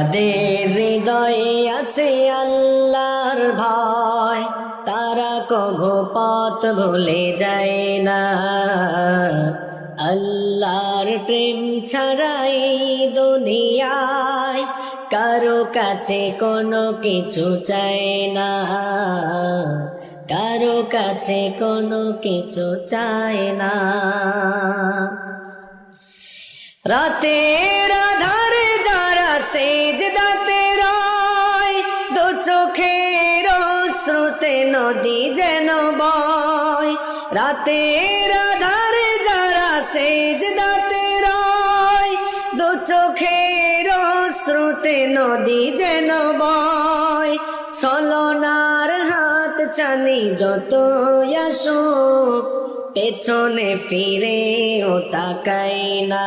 যাদের হৃদয়ে আছে আল্লাহর ভয়। তারা কভু পথ ভুলে যায় না। আল্লাহর প্রেম ছাড়াই দুনিয়ায় কারও কাছে কোনো কিছু চায় না। কারও কাছে কোনো কিছু চায় না। রাতের যারা সেজ দাতে রয়, দু চোখের শ্রুতে নদী যেন বয়। রাতের আধারে যারা সেজ দাতে রয়, দু চোখের শ্রুতে নদী যেন বয়। ছলনার হাত ছানি যত আসুক, পেছনে ও তাকাই না।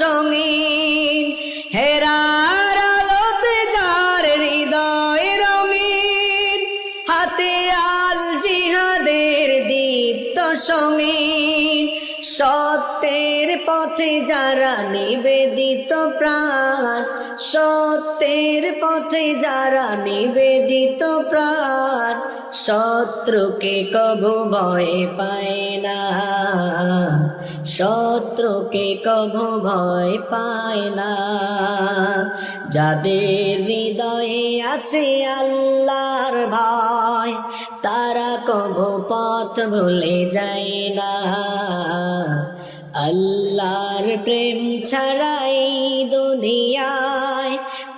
সঙ্গীন হেরার আলোতে যার হৃদয় রঙিন হাতে আল জিহাদের দীপ্ত সঙ্গীন। সত্যের পথে যারা নিবেদিত প্রাণ, সত্যের পথে যারা নিবেদিত প্রাণ শত্রুকে কবু ভয় পায় না। শত্রুকে কবু ভয় পায় না। যাদের হৃদয়ে আছে আল্লাহর ভয়, তারা কবু পথ ভুলে যায় না। আল্লাহর প্রেম ছাড়াই দুনিয়ায়